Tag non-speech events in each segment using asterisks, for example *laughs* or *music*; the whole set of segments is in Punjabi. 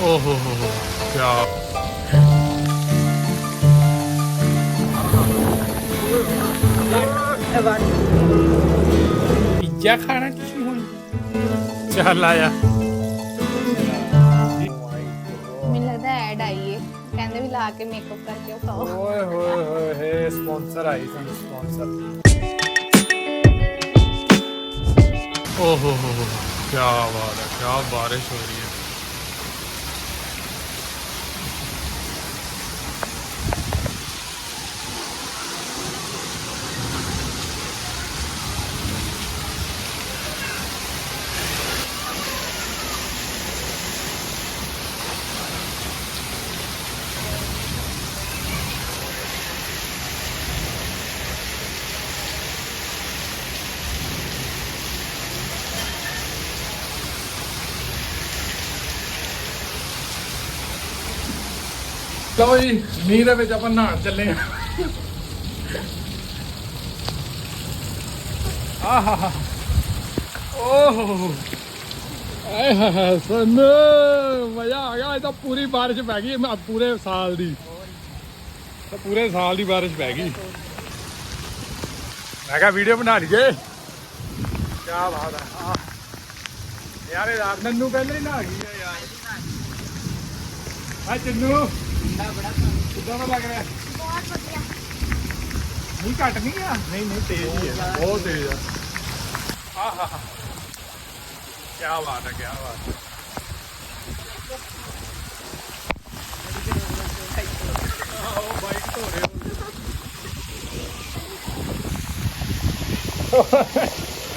ਓਹ ਹੋ ਹੋ ਹੋ ਕਿਆ ਪੀਜ਼ਾ ਖਾਣਾ ਤੁਸੀਂ ਹੁਣ? ਚੱਲ ਆਇਆ। ਮੈਨੂੰ ਲੱਗਦਾ ਐਡ ਆਈ ਏ। ਕਹਿੰਦੇ ਵੀ ਲਾ ਕੇ ਮੇਕਅਪ ਕਰਕੇ ਉਹ ਖਾਓ ਓਏ ਹੋਏ ਹੋਏ ਹੇ ਸਪਾਂਸਰ ਆਈ ਸਾਨੂੰ ਸਪਾਂਸਰ ਓ ਹੋ ਹੋ ਹੋ ਕੀ ਬਾਤ ਹੈ ਕੀ ਬਾਰਿਸ਼ ਹੋ ਰਹੀ ਹੈ। ਲਓ ਜੀ ਮੀਂਹ ਦੇ ਵਿੱਚ ਆਪਾਂ ਨਹਾਣ ਚੱਲੇ ਆ ਆਹਾ ਓਹ। ਆਏ ਹਾ ਸਨ, ਮਜ਼ਾ ਆ ਗਿਆ, ਇਹ ਤਾਂ ਪੂਰੀ ਬਾਰਿਸ਼ ਪੈ ਗਈ, ਮੈਂ ਪੂਰੇ ਸਾਲ ਦੀ। ਤਾਂ ਪੂਰੇ ਸਾਲ ਦੀ ਬਾਰਿਸ਼ ਪੈ ਗਈ। ਮੈਂ ਕਿਹਾ ਵੀਡੀਓ ਬਣਾ ਲਈਏ। ਕੀ ਬਾਤ ਹੈ ਯਾਰ, ਇਹ ਰਾਤ ਨੰਨੂ ਕਹਿੰਦੇ ਹੀ ਗਈ ਯਾਰ। ਹਾਂ ਚੰਨੂ। ਕਿੱਦਾਂ ਦਾ ਲੱਗ ਰਿਹਾ? ਬਹੁਤ ਵਧੀਆ। ਨਹੀਂ ਘਟ ਨਹੀਂ ਆ? ਨਹੀਂ ਨਹੀਂ ਤੇਜ਼ ਹੀ ਹੈ ਬਹੁਤ ਤੇਜ਼ ਆ। ਆਹਾ। ਕੀ ਬਾਤ ਹੈ ਕੀ ਬਾਤ ਹੈ ਆਹ, ਉਹ ਬਾਈਕ ਧੋ ਰਹੇ ਹੋ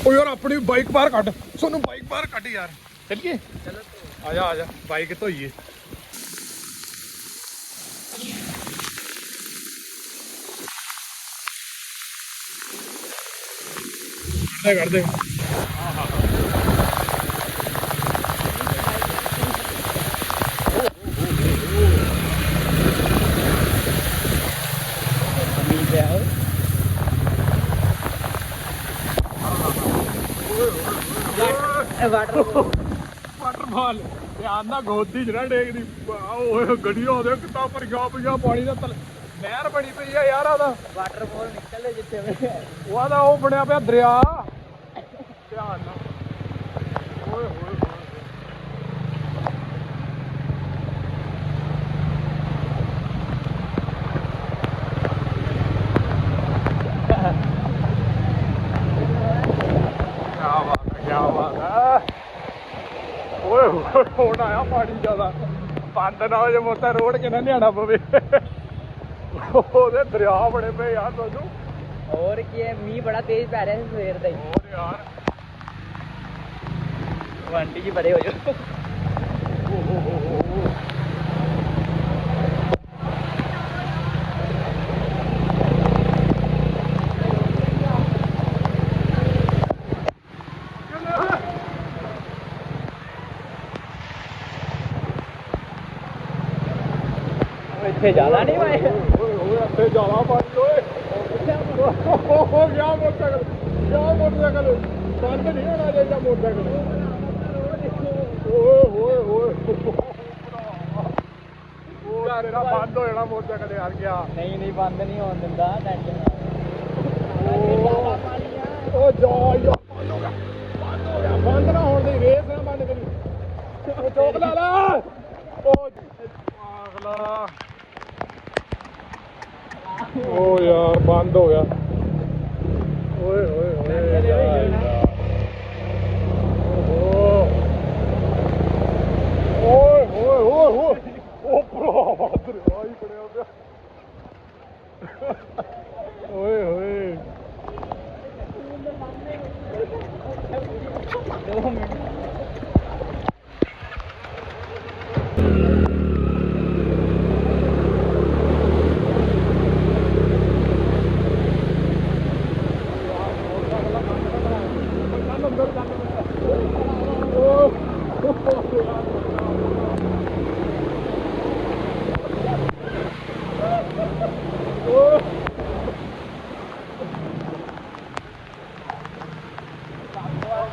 ਉਹ ਯਾਰ ਆਪਣੀ ਬਾਈਕ ਬਾਹਰ ਕੱਢ। ਸੋਨੂੰ ਬਾਈਕ ਬਾਹਰ ਕੱਢ ਯਾਰ। ਚੱਲੀਏ? ਚਲੋ ਆ ਜਾ ਆ ਜਾ ਬਾਈਕ ਧੋਈਏ। ਕਰਦੇ ਕਰਦੇ ਵਾਟਰਫਾਲ ਧਿਆਨ ਨਾਲ ਗੋਦੀ ਜਿਹੜਾ ਡੇਗਦੀ ਓਏ ਗੱਡੀਆਂ ਉਹਦੇ ਕਿੱਦਾਂ ਭਰੀਆਂ ਪਈਆਂ ਪਾਣੀ ਦਾ ਤਲ ਨਹਿਰ ਬਣੀ ਪਈ ਆ ਯਾਰ ਉਹਦਾ ਵਾਟਰਫਾਲ ਨਿਕਲਦੇ ਜਿੱਥੇ ਵੀ। ਉਹਦਾ ਉਹ ਬਣਿਆ ਪਿਆ ਦਰਿਆ। ਧਿਆਨ ਨਾਲ। ਓਏ ਹੋਏ ਆਇਆ ਪਾਣੀ ਜ਼ਿਆਦਾ। ਬੰਦ ਨਾ ਹੋ ਜੇ ਮੋਤਾ ਰੋਡ ਕੇ ਨਾ ਲਿਆਣਾ ਪਵੇ। ਉਹਦੇ ਦਰਿਆ ਬੜੇ ਪਏ ਯਾਰ ਤੁਹਾਨੂੰ ਹੋਰ ਕੀ ਹੈ ਮੀਂਹ ਬੜਾ ਤੇਜ਼ ਪੈ ਰਿਹਾ ਸੀ ਸਵੇਰ ਦਾ ਹੀ। ਹੋਰ ਯਾਰ। ਉਹ ਆਂਟੀ ਜੀ ਬੜੇ ਹੋ ਜਾਓ ਉਹ ਇੱਥੇ ਜਾਣਾ ਨਹੀਂ ਵਾਏ ਓਏ ਓਏ ਇੱਥੇ ਜ਼ਿਆਦਾ ਪਾਣੀ ਓਏ ਹੋ ਗਿਆ ਮੋਟਰਸਾਈਕਲ ਗਿਆ ਮੋਟਰਸਾਈਕਲ ਬੰਦ ਨਹੀਂ ਹੋਣਾ ਚਾਹੀਦਾ ਮੋਟਰਸਾਈਕਲ ਓਏ ਹੋਏ ਹੋਏ ਉਹ ਤੇਰਾ ਬੰਦ ਹੋ ਜਾਣਾ ਮੋਟਰਸਾਈਕਲ ਯਾਰ ਗਿਆ ਨਹੀਂ ਨਹੀਂ ਬੰਦ ਨਹੀਂ ਹੋਣ ਦਿੰਦਾ ਟੈਨਸ਼ਨ ਉਹ ਜਾ ਯਾਰ ਬੰਦ ਹੋ ਗਿਆ ਬੰਦ ਹੋ ਗਿਆ ਬੰਦ ਨਾ ਹੋਣ ਦੀ ਰੇਸ ਨਾ ਬੰਦ ਕਰੀ ਉਹ ਚੋਕ ਲਾ ਲਾ ਉਹ ਪਾਗਲਾ ਓ ਯਾਰ ਬੰਦ ਹੋ ਗਿਆ ਓਏ ਹੋਏ ਹੋਏ Ой, ой, ой, ой. Опа, матери. Ай, блядь. Ой, ой.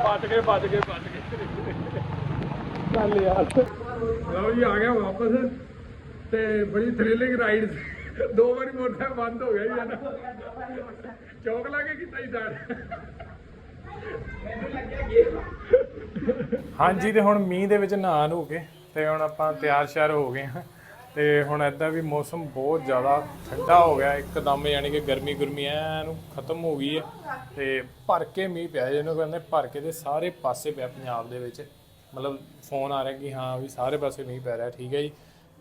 ਬਚ ਗਏ ਬਚ ਗਏ ਬਚ ਗਏ। ਚੱਲ ਯਾਰ। ਲਓ ਜੀ ਆ ਗਿਆ ਵਾਪਸ ਤੇ ਬੜੀ ਥ੍ਰਿਲਿੰਗ ਰਾਈਡ ਦੋ ਵਾਰੀ ਮੋਟਰਸਾਈਕਲ ਬੰਦ ਹੋ ਗਿਆ ਜੀ ਨਾ ਚੌਕ ਲਾ ਕੇ ਕੀਤਾ ਹੀ ਸਟਾਰਟ ਹਾਂਜੀ ਤੇ ਹੁਣ ਮੀਂਹ ਦੇ ਵਿੱਚ ਨਹਾ ਨੂੰ ਕੇ ਤੇ ਹੁਣ ਆਪਾਂ ਤਿਆਰ ਸ਼ਿਆਰ ਹੋ ਗਏ ਹਾਂ। ਤੇ ਹੁਣ ਐਦਾਂ ਵੀ ਮੌਸਮ ਬਹੁਤ ਜ਼ਿਆਦਾ ਠੰਡਾ ਹੋ ਗਿਆ ਇੱਕਦਮ ਯਾਨੀ ਕਿ ਗਰਮੀ ਗੁਰਮੀ ਐਨ ਖਤਮ ਹੋ ਗਈ ਹੈ ਤੇ ਭਰ ਕੇ ਮੀਂਹ ਪਿਆ ਜਿਹਨੂੰ ਕਹਿੰਦੇ ਭਰ ਕੇ ਤੇ ਸਾਰੇ ਪਾਸੇ ਪਿਆ ਪੰਜਾਬ ਦੇ ਵਿੱਚ। ਮਤਲਬ ਫੋਨ ਆ ਰਿਹਾ ਕਿ ਹਾਂ ਵੀ ਸਾਰੇ ਪਾਸੇ ਮੀਂਹ ਪੈ ਰਿਹਾ ਠੀਕ ਹੈ ਜੀ।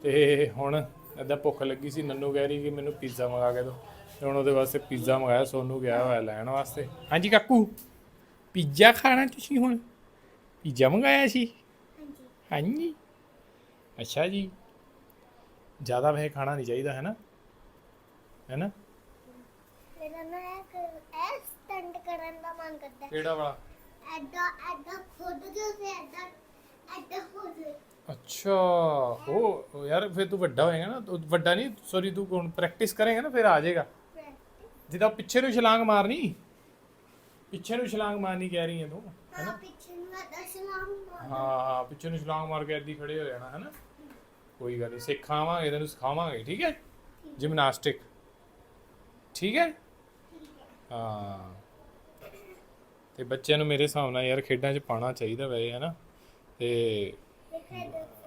ਤੇ ਹੁਣ ਐਦਾਂ ਭੁੱਖ ਲੱਗੀ ਸੀ ਨੰਨੂ ਕਹਿ ਰਹੀ ਕਿ ਮੈਨੂੰ ਪੀਜ਼ਾ ਮੰਗਾ ਕੇ ਦਿਓ। ਤੇ ਹੁਣ ਉਹਦੇ ਵਾਸਤੇ ਪੀਜ਼ਾ ਮੰਗਾਇਆ ਸੋਨੂੰ ਗਿਆ ਹੋਇਆ ਲੈਣ ਵਾਸਤੇ। ਹਾਂਜੀ ਕਾਕੂ ਪੀਜ਼ਾ ਖਾਣਾ ਤੁਸੀਂ ਹੁਣ? ਪੀਜ਼ਾ ਮੰਗਾਇਆ ਸੀ? ਹਾਂਜੀ। ਅੱਛਾ ਜੀ। ਜ਼ਿਆਦਾ ਵੈਸੇ ਖਾਣਾ ਨਹੀਂ ਚਾਹੀਦਾ ਹੈ ਨਾ? ਹੈ ਨਾ? ਮੇਰਾ ਨਾ ਇੱਕ ਇਹ ਸਟੰਟ ਕਰਨ ਦਾ ਮਨ ਕਰਦਾ। ਹੈ ਕਿਹੜਾ ਵਾਲਾ? ਐਡਾ ਐਡਾ ਖੁਦ ਜੋ ਸੇ ਐਡਾ ਐਡਾ ਹੋ ਜਾਏ ਅੱਛਾ ਉਹ ਉਹ ਯਾਰ ਫਿਰ ਤੂੰ ਵੱਡਾ ਹੋਏਗਾ ਨਾ ਤੂੰ ਵੱਡਾ ਨਹੀਂ ਸੌਰੀ ਤੂੰ ਹੁਣ ਪ੍ਰੈਕਟਿਸ ਕਰੇਗਾ ਨਾ ਫਿਰ ਆ ਜਾਏਗਾ। ਜਿੱਦਾਂ ਪਿੱਛੇ ਨੂੰ ਛਲਾਂਗ ਮਾਰਨੀ ਪਿੱਛੇ ਨੂੰ ਛਲਾਂਗ ਮਾਰਨੀ ਕਹਿ ਰਹੀ ਹੈ ਤੂੰ ਹਾਂ ਪਿੱਛੇ ਨੂੰ ਐਡਾ ਸਲਾਮ ਹਾਂ ਹਾਂ ਪਿੱਛੇ ਨੂੰ ਛਲਾਂਗ ਮਾਰ ਕੇ ਏਦੀ ਖੜੇ ਹੋ ਜਾਣਾ ਹੈ ਨਾ? ਕੋਈ ਗੱਲ ਨਹੀਂ ਸਿਖਾਵਾਂਗੇ ਤੈਨੂੰ ਸਿਖਾਵਾਂਗੇ, ਠੀਕ ਹੈ? ਜਿਮਨਾਸਟਿਕ ਠੀਕ ਹੈ? ਹਾਂ। ਤੇ ਬੱਚਿਆਂ ਨੂੰ ਮੇਰੇ ਹਿਸਾਬ ਨਾਲ ਯਾਰ ਖੇਡਾਂ 'ਚ ਪਾਣਾ ਚਾਹੀਦਾ ਵੈਸੇ ਹੈ ਨਾ ਤੇ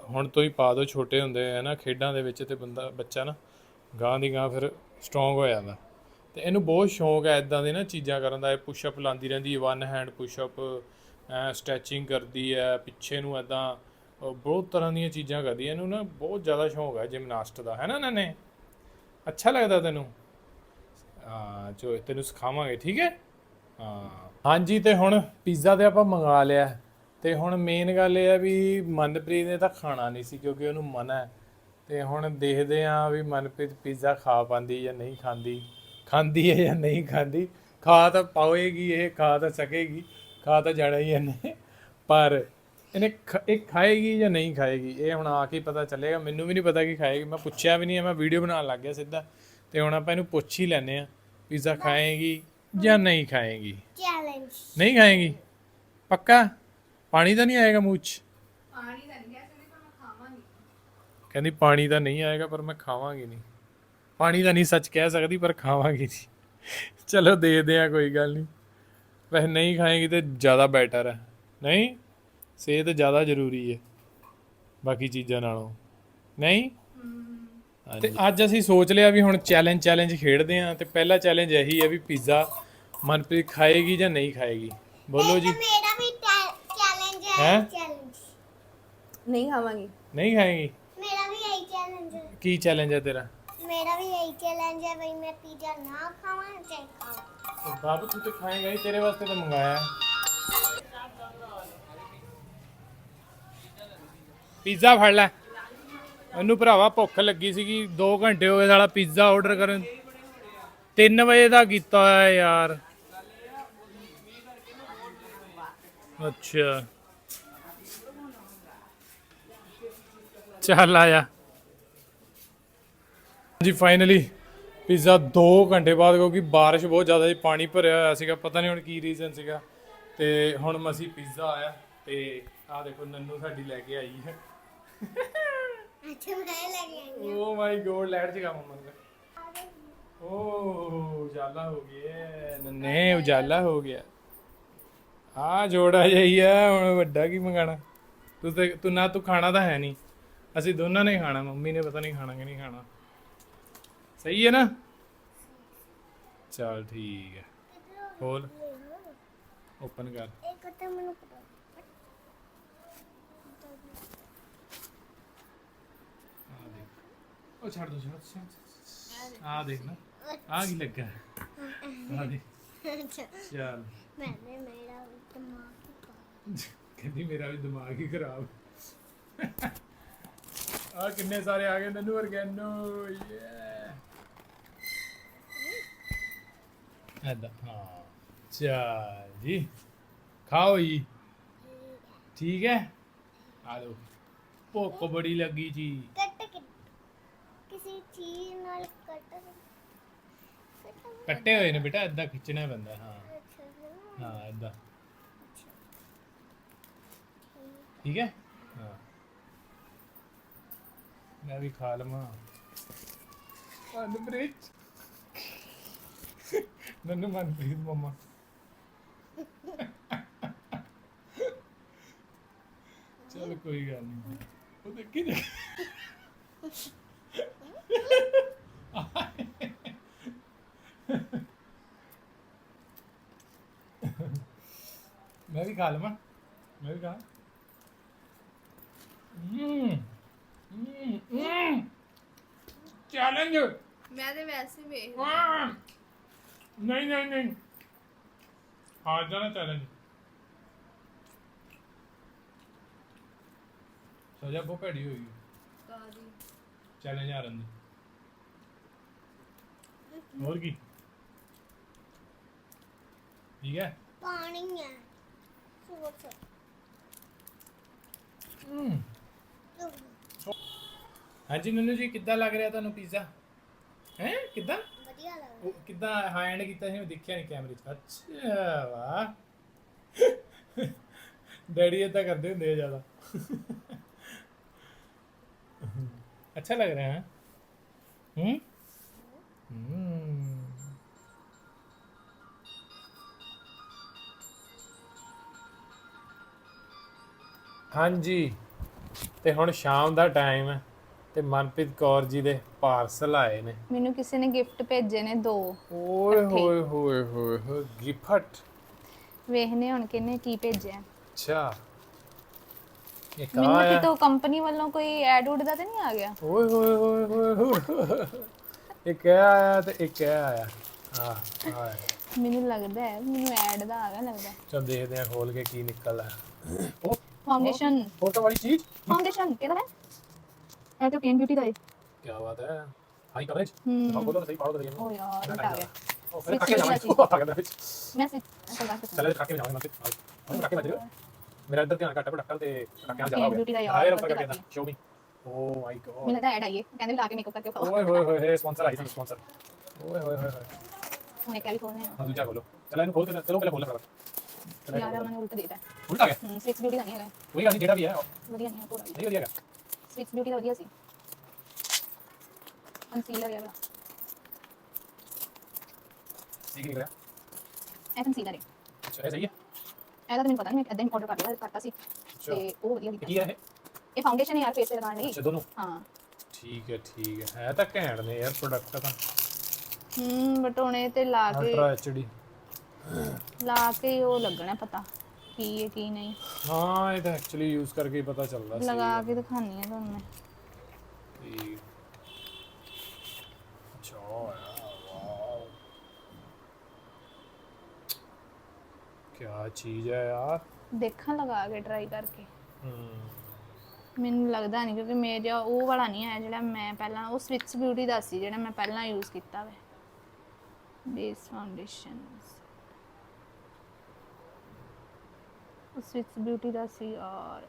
ਹੁਣ ਤੋਂ ਹੀ ਪਾ ਦੋ, ਛੋਟੇ ਹੁੰਦੇ ਹੈ ਨਾ ਖੇਡਾਂ ਦੇ ਵਿੱਚ ਤੇ ਬੰਦਾ, ਬੱਚਾ ਨਾ ਗਾਂ ਦੀ ਗਾਂ ਫਿਰ ਸਟਰੋਂਗ ਹੋ ਜਾਂਦਾ। ਤੇ ਇਹਨੂੰ ਬਹੁਤ ਸ਼ੌਂਕ ਹੈ ਇਦਾਂ ਦੇ ਨਾ ਚੀਜ਼ਾਂ ਕਰਨ ਦਾ, ਇਹ ਪੁਸ਼ ਅਪ ਲਾਉਂਦੀ ਰਹਿੰਦੀ ਹੈ one hand push up stretching ਕਰਦੀ ਹੈ, ਪਿੱਛੇ ਨੂੰ ਇਦਾਂ ਬਹੁਤ ਤਰ੍ਹਾਂ ਦੀਆਂ ਚੀਜ਼ਾਂ ਕਰਦੀ ਹੈ ਇਹਨੂੰ ਨਾ ਬਹੁਤ ਜ਼ਿਆਦਾ ਸ਼ੌਂਕ ਹੈ ਜਿਮਨਾਸਟ ਦਾ। ਹੈ ਨਾ ਨਨੇ? ਅੱਛਾ ਲੱਗਦਾ ਤੈਨੂੰ? ਹਾਂ ਜੋ ਤੈਨੂੰ ਸਿਖਾਵਾਂਗੇ, ਠੀਕ ਹੈ? ਹਾਂ। ਹਾਂਜੀ, ਤੇ ਹੁਣ ਪੀਜ਼ਾ ਤੇ ਆਪਾਂ ਮੰਗਾ ਲਿਆ। ਤੇ ਹੁਣ ਮੇਨ ਗੱਲ ਇਹ ਹੈ ਵੀ ਮਨਪ੍ਰੀਤ ਨੇ ਤਾਂ ਖਾਣਾ ਨਹੀਂ ਸੀ ਕਿਉਂਕਿ ਉਹਨੂੰ ਮਨ ਹੈ। ਤੇ ਹੁਣ ਦੇਖਦੇ ਆਂ ਵੀ ਮਨਪ੍ਰੀਤ ਪੀਜ਼ਾ ਖਾ ਪਾਉਂਦੀ ਜਾਂ ਨਹੀਂ ਖਾਂਦੀ। ਖਾਂਦੀ ਹੈ ਜਾਂ ਨਹੀਂ ਖਾਂਦੀ। ਖਾ ਤਾਂ ਪਾਵੇਗੀ ਇਹ, ਖਾ ਤਾਂ ਸਕੇਗੀ। ਖਾ ਤਾਂ ਜਾਣਾ ਹੀ ਇਹਨੇ। ਪਰ ਇਹਨੇ ਖ- ਇਹ ਖਾਏਗੀ ਜਾਂ ਨਹੀਂ ਖਾਏਗੀ? ਇਹ ਹੁਣ ਆ ਕੇ ਪਤਾ ਚੱਲੇਗਾ। ਮੈਨੂੰ ਵੀ ਨਹੀਂ ਪਤਾ ਕਿ ਖਾਏਗੀ। ਮੈਂ ਪੁੱਛਿਆ ਵੀ ਨਹੀਂ ਹੈ, ਮੈਂ ਵੀਡੀਓ ਬਣਾਉਣ ਲੱਗ ਗਿਆ ਸਿੱਧਾ। ਤੇ ਹੁਣ ਆਪਾਂ ਇਹਨੂੰ ਪੁੱਛ ਹੀ ਲੈਨੇ ਆ ਪੀਜ਼ਾ ਖਾਏਗੀ ਜਾਂ ਨਹੀਂ ਖਾਏਗੀ? ਚੈਲੰਜ ਨਹੀਂ ਖਾਏਗੀ? ਪੱਕਾ? ਪਾਣੀ ਤਾਂ ਨਹੀਂ ਆਏਗਾ ਮੂੰਹ 'ਚ? ਪਾਣੀ ਤਾਂ ਨਹੀਂ। ਸੀ ਪਰ ਮੈਂ ਖਾਵਾਂਗੀ। ਕਹਿੰਦੀ ਪਾਣੀ ਤਾਂ ਨਹੀਂ ਆਏਗਾ ਪਰ ਮੈਂ ਖਾਵਾਂਗੀ ਨਹੀਂ। ਪਾਣੀ ਤਾਂ ਨਹੀਂ ਸੱਚ ਕਹਿ ਸਕਦੀ ਪਰ ਖਾਵਾਂਗੀ ਨਹੀਂ। ਚਲੋ ਦੇਖਦੇ ਆ ਕੋਈ ਗੱਲ ਨਹੀਂ। ਵੈਸੇ ਨਹੀਂ ਖਾਏਗੀ ਤੇ ਜ਼ਿਆਦਾ ਬੈਟਰ ਹੈ। ਨਹੀਂ? ਸਿਹਤ ਜ਼ਿਆਦਾ ਜ਼ਰੂਰੀ ਹੈ ਬਾਕੀ ਚੀਜ਼ਾਂ ਨਾਲੋਂ। ਨਹੀਂ? ਤੇ ਅੱਜ ਅਸੀਂ ਸੋਚ ਲਿਆ ਵੀ ਹੁਣ ਚੈਲੰਜ ਚੈਲੰਜ ਖੇਡਦੇ ਆਂ ਤੇ ਪਹਿਲਾ ਚੈਲੰਜ ਇਹੀ ਹੈ ਵੀ ਪੀਜ਼ਾ ਮਨਪ੍ਰੀਤ ਖਾਏਗੀ ਜਾਂ ਨਹੀਂ ਖਾਏਗੀ? ਬੋਲੋ ਜੀ। ਮੇਰਾ ਵੀ ਚੈਲੰਜ ਹੈ? ਚੈਲੰਜ ਨਹੀਂ ਖਾਵਾਂਗੀ। ਨਹੀਂ ਖਾਏਗੀ? ਮੇਰਾ ਵੀ ਇਹੀ ਚੈਲੰਜ ਹੈ। ਕੀ ਚੈਲੰਜ ਹੈ ਤੇਰਾ? ਮੇਰਾ ਵੀ ਇਹੀ ਚੈਲੰਜ ਹੈ ਬਈ ਮੈਂ ਪੀਜ਼ਾ ਨਾ ਖਾਵਾਂ ਚਾਹੇ ਖਾਵਾਂ। ਬਾਬੂ ਤੂੰ ਤੇ ਖਾਏਗਾ ਹੀ ਤੇਰੇ ਵਾਸਤੇ ਤਾਂ ਮੰਗਾਇਆ। ਪੀਜ਼ਾ ਫੜ ਲੈ। ਉਹਨੂੰ ਭਰਾਵਾ ਭੁੱਖ ਲੱਗੀ ਸੀਗੀ। 2 ਘੰਟੇ ਹੋ ਗਏ ਸਾਲਾ ਪੀਜ਼ਾ ਆਰਡਰ ਕਰਨ। 3 ਵਜੇ ਦਾ ਕੀਤਾ ਹੋਇਆ ਯਾਰ। ਅੱਛਾ। ਚੱਲ ਆਇਆ ਜੀ। ਫਾਈਨਲੀ ਪੀਜ਼ਾ 2 ਘੰਟੇ ਬਾਅਦ, ਕਿਉਂਕਿ ਬਾਰਿਸ਼ ਬਹੁਤ ਜ਼ਿਆਦਾ ਸੀ, ਪਾਣੀ ਭਰਿਆ ਹੋਇਆ ਸੀਗਾ। ਪਤਾ ਨਹੀਂ ਹੁਣ ਕੀ ਰੀਜ਼ਨ ਸੀਗਾ। ਤੇ ਹੁਣ ਮਸੀ ਪੀਜ਼ਾ ਆਇਆ। ਤੇ ਆਹ ਦੇਖੋ, ਨੰਨੂ ਸਾਡੀ ਲੈ ਕੇ ਆਈ ਹੈ। ਅੱਛਾ ਮੈਂ ਲੈ ਕੇ ਆਈ ਓ ਮਾਈ ਗੋਡ ਲੈਟ ਜਗਾ ਮੰਮਾ ਨੇ। ਓ ਉਜਾਲਾ ਹੋ ਗਿਆ ਨੰਨੇ ਉਜਾਲਾ ਹੋ ਗਿਆ। ਆ ਜੋੜਾ ਜਾਈ ਆ ਹੁਣ ਵੱਡਾ ਕੀ ਮੰਗਾਣਾ? ਤੂੰ ਤੇ ਤੂੰ ਨਾ ਤੂੰ ਖਾਣਾ ਤਾਂ ਹੈ ਨਹੀਂ। ਅਸੀਂ ਦੋਨਾਂ ਨੇ ਖਾਣਾ ਮੰਮੀ ਨੇ ਪਤਾ ਨਹੀਂ ਖਾਣਾ ਕਿ ਨਹੀਂ ਖਾਣਾ। ਸਹੀ ਹੈ ਨਾ? ਚਲ ਠੀਕ ਹੈ। ਖੋਲ। ਓਪਨ ਕਰ। ਇੱਕ ਤਾਂ ਮੈਨੂੰ ਪਤਾ ਆ ਦੇਖ ਉਹ ਛੱਡ ਦੋ ਛੱਡ ਛੱਡ ਆ ਦੇਖ। ਨਾ। ਆ ਕੀ ਲੱਗਾ? ਆ ਦੇਖ। ਅੱਛਾ। ਚੱਲ। ਮੈਨੇ ਮੇਰਾ ਦਿਮਾਗ ਹੀ ਪਾ ਕਹਿੰਦੀ ਮੇਰਾ ਵੀ ਦਿਮਾਗ ਹੀ ਖਰਾਬ। ਆ ਕਿੰਨੇ ਸਾਰੇ ਆ ਗਏ ਨੰਨੂ ਵਰਗੈਨੋ ਯੇ ਐਦਾ ਹਾਂ। ਚਾ ਜੀ। ਖਾਓ ਜੀ। ਠੀਕ ਹੈ। ਆ ਲੋ ਭੁੱਖ ਬੜੀ ਲੱਗੀ ਜੀ। ਨਾਲ ਕੱਟ ਹੋਏ ਨੇ ਬੇਟਾ ਐਦਾਂ ਖਿੱਚਣਾ ਪੈਂਦਾ ਹਾਂ। ਹਾਂ ਐਦਾਂ ਠੀਕ ਹੈ? ਹਾਂ। ਮੈਂ ਵੀ ਖਾ ਲਵਾਂ। ਮਨਪ੍ਰੀਤ ਨੰਨੂ ਮਨਪ੍ਰੀਤ ਮਮਾ। ਚਲ ਕੋਈ ਗੱਲ ਨਹੀਂ। ਉਹ ਦੇਖੀ ਦੇ *laughs* ਮੈਂ ਵੀ ਖਾ ਲਵਾਂ ਮੈਂ ਵੀ ਖਾ ਹੂੰ ਹੂੰ ਚੈਲੰਜ ਮੈਂ ਤੇ ਵੈਸੇ ਵੇਖ ਨਹੀਂ ਨਹੀਂ ਨਹੀਂ। ਹਾਰ ਜਾਣਾ ਚੈਲੰਜ ਸਜ਼ਾ ਬਹੁਤ ਭੈੜੀ ਹੋਈ। ਕਾਦੀ ਚੈਲੰਜ ਹਾਰਨ ਦੀ ਹੋਰ ਕੀ? ਠੀਕ ਹੈ? ਪਾਣੀ ਹੈ। ਸੋਚ ਹੂੰ। ਹਾਂਜੀ ਨਨੂ ਜੀ ਕਿੱਦਾਂ ਲੱਗ ਰਿਹਾ ਤੁਹਾਨੂੰ ਪੀਜ਼ਾ ਹੈ? ਕਿੱਦਾਂ? ਵਧੀਆ ਲੱਗਦਾ ਉਹ ਕਿੱਦਾਂ ਹੈਂਡ ਕੀਤਾ ਸੀ ਮੈਂ ਦੇਖਿਆ ਨਹੀਂ ਕੈਮਰੇ 'ਚ। ਅੱਛਾ ਵਾਹ। ਡੈਡੀ ਇਦਾਂ ਕਰਦੇ ਹੁੰਦੇ ਆ ਜ਼ਿਆਦਾ। ਅੱਛਾ ਲੱਗ ਰਿਹਾ ਹੈ ਹੂੰ? ਹੂੰ। ਹਾਂਜੀ ਤੇ ਹੁਣ ਸ਼ਾਮ ਦਾ ਟਾਈਮ ਹੈ ਤੇ ਮਨਪ੍ਰੀਤ ਕੌਰ ਜੀ ਦੇ ਪਾਰਸਲ ਆਏ ਨੇ। ਮੈਨੂੰ ਕਿਸੇ ਨੇ ਗਿਫਟ ਭੇਜੇ ਨੇ ਦੋ। ਓਏ ਹੋਏ ਹੋਏ ਹੋਏ ਹੋਏ ਗਿਫਟ। ਵੇਖਨੇ ਹੁਣ ਕਿਹਨੇ ਕੀ ਭੇਜਿਆ। ਅੱਛਾ। ਇਹ ਕਾ ਮੈਨੂੰ ਆਇਆ। ਕਿਤੋਂ ਕੰਪਨੀ ਵੱਲੋਂ ਕੋਈ ਐਡ ਉਡ ਦਾ ਤੇ ਨਹੀਂ ਆ ਗਿਆ? ਓਏ ਹੋਏ ਹੋਏ ਹੋਏ ਹੋਏ। ਇਹ ਕਿਆ ਆਇਆ ਤੇ ਇਹ ਕਿਆ ਆਇਆ ਹਾਂ ਹਾਂ ਮੈਨੂੰ ਲੱਗਦਾ ਹੈ ਮੈਨੂੰ ਐਡ ਦਾ ਆ ਗਿਆ ਲੱਗਦਾ। ਚਲ ਦੇਖਦੇ ਆ ਖੋਲ ਕੇ ਕੀ ਨਿਕਲਦਾ ਉਹ ਫਾਊਂਡੇਸ਼ਨ ਫੋਟੋ ਵਾਲੀ ਚੀਜ਼? ਫਾਊਂਡੇਸ਼ਨ ਕਿਹਦਾ ਹੈ? ਇਹ ਤਾਂ ਕੇਨ ਬਿਊਟੀ ਦਾ ਹੈ ਕੀ ਬਾਤ ਹੈ। ਹਾਈ ਕਵਰੇਜ ਹੂੰ। ਹਾਂ ਬੋਲੋ ਤਾਂ ਸਹੀ ਪਾੜੋ ਤਾਂ ਓ ਯਾਰ ਇਹ ਤਾਂ ਆ ਗਿਆ। ਉਹ ਫਿਰ ਕਾਕੇ ਜਾਵਾਂਗੇ। ਆ ਗਿਆ ਵਿੱਚ। ਮੈਂ ਸਿੱਧ ਐਸਾ ਕਰ ਸਕਦਾ ਚਲੇ ਕਾਕੇ ਜਾਵਾਂਗੇ। ਮੈਂ ਉਹ ਕਾਕੇ ਵੱਜ ਮੇਰਾ ਇੱਧਰ ਧਿਆਨ ਘੱਟ ਪਟਕਲ ਤੇ ਕਾਕੇ ਜ਼ਿਆਦਾ ਹੋ beauty ਦਾ ਗਿਆ ਯਾਰ, ਬਹੁਤ ਰਫਾ ਕਰਕੇ ਕਾਕੇ। ਸ਼ੋ ਮੀ ਓ ਮਾਈ ਗॉड ਮੈਨੂੰ ਲੱਗਦਾ ਐਡ ਆਈ ਹੈ ਕਹਿੰਦੇ ਲਾ ਕੇ ਮੇਕਅਪ ਕਰਕੇ ਖਾਓ ਓਏ ਹੋਏ ਹੋਏ ਸਪਾਂਸਰ ਆਈ ਸਾਨੂੰ ਸਪਾਂਸਰ ਓਏ ਹੋਏ ਹੋਏ ਹੁਣ ਇਹ ਕਿਆ ਵੀ ਖੋਲਨੇ ਆ। ਹਾਂ ਦੂਜਾ ਖੋਲੋ। ਚਲ ਇਹਨੂੰ ਖੋਲ ਕੇ ਚਲੋ ਪਹਿਲੇ ਖੋਲ ਲੈ ਚਲ ਯਾਰ ਉਹਨਾਂ ਨੇ ਉਲਟ ਦੇਤਾ। ਉਲਟਾ ਗਿਆ? ਸਿਕਸ ਬਿਊਟੀ ਦਾ ਨਹੀਂ ਹੈਗਾ। ਕੋਈ ਗੱਲ ਨਹੀਂ ਜਿਹੜਾ ਵੀ ਹੈ ਵਧੀਆ ਨਹੀਂ ਹੈ ਪੂਰਾ ਨਹੀਂ ਵਧੀਆ ਹੈਗਾ। ਸਿਕਸ ਬਿਊਟੀ ਦਾ ਵਧੀਆ ਸੀ। ਕੰਸੀਲਰ ਯਾਰ ਠੀਕ ਨਿਕਲਿਆ? ਇਹ ਕੰਸੀਲਰ ਹੈ ਅੱਛਾ ਇਹ ਸਹੀ ਹੈ? ਇਹਦਾ ਤਾਂ ਮੈਨੂੰ ਪਤਾ ਨਹੀਂ ਮੈਂ ਇਦਾਂ ਹੀ ਆਰਡਰ ਕਰ ਲਿਆ ਕਰਤਾ ਸੀ। ਤੇ ਉਹ ਵਧੀਆ ਨਿਕਲਿਆ। ਕੀ ਹੈ ਇਹ? ਇਹ ਫਾਊਂਡੇਸ਼ਨ ਯਾਰ ਫੇਸ ਤੇ ਲਗਾਉਣ ਲਈ। ਅੱਛਾ ਦੋਨੋਂ? ਹਾਂ। ਠੀਕ ਹੈ ਠੀਕ ਹੈ। ਹੈ ਤਾਂ ਘੈਂਟ ਨੇ ਯਾਰ ਪ੍ਰੋਡਕਟ ਤਾਂ। ਹੂੰ ਬਟ ਹੁਣ ਇਹ ਤੇ ਲਾ ਕੇ ਅਲਟਰਾ ਐਚਡੀ ਲਾ ਕੇ ਉਹ ਲੱਗਣਾ ਪਤਾ ਕੀ ਹੈ ਕੀ ਨਹੀਂ। ਹਾਂ ਇਹ ਤਾਂ ਐਕਚੁਅਲੀ ਯੂਜ਼ ਕਰਕੇ ਹੀ ਪਤਾ ਚੱਲਦਾ ਸੀ। ਲਗਾ ਕੇ ਦਿਖਾਣੀ ਹੈ ਤੁਹਾਨੂੰ ਮੈਂ। ਠੀਕ। ਅੱਛਾ ਯਾਰ ਵਾਓ ਕੀ ਚੀਜ਼ ਹੈ ਯਾਰ। ਦੇਖਾਂ ਲਗਾ ਕੇ ਟਰਾਈ ਕਰਕੇ। ਹੂੰ। ਮੈਨੂੰ ਲੱਗਦਾ ਨਹੀਂ ਕਿਉਂਕਿ ਮੇਰਾ ਉਹ ਵਾਲਾ ਨਹੀਂ ਹੈ ਜਿਹੜਾ ਮੈਂ ਪਹਿਲਾਂ ਉਹ ਸਵਿਟਸ ਬਿਊਟੀ ਦਾ ਸੀ ਜਿਹੜਾ ਮੈਂ ਪਹਿਲਾਂ ਯੂਜ਼ ਕੀਤਾ ਵੇ। ਬੇਸ ਫਾਊਂਡੇਸ਼ਨਸ ਉਹ ਸਵਿਟਸ ਬਿਊਟੀ ਦਾ ਸੀ ਔਰ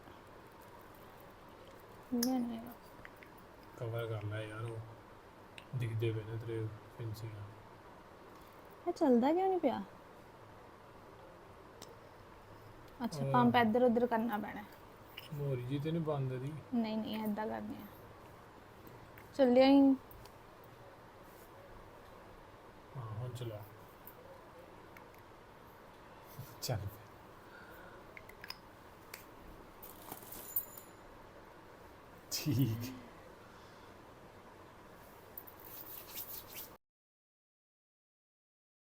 ਨਹੀਂ ਹੈਗਾ। ਕਵਰ ਕਰ ਲੈ ਯਾਰ ਉਹ। ਦਿਖਦੇ ਪਏ ਨੇ ਤੇਰੇ ਫਿੰਸੀਆਂ ਇਹ ਚੱਲਦਾ ਕਿਉਂ ਨਹੀਂ ਪਿਆ? ਅੱਛਾ ਪੰਪ ਇੱਧਰ ਉੱਧਰ ਕਰਨਾ ਪੈਣਾ। ਮੋਰੀ ਜੀ ਤੇ ਨਹੀਂ ਬੰਦ ਦੀ ਨਹੀਂ ਨਹੀਂ ਏਦਾਂ ਕਰਨੀ ਆ ਚੱਲਿਆ ਹੀ। ਹਾਂ ਹੁਣ ਚਲਾ ਚੱਲ ਫਿਰ। ਠੀਕ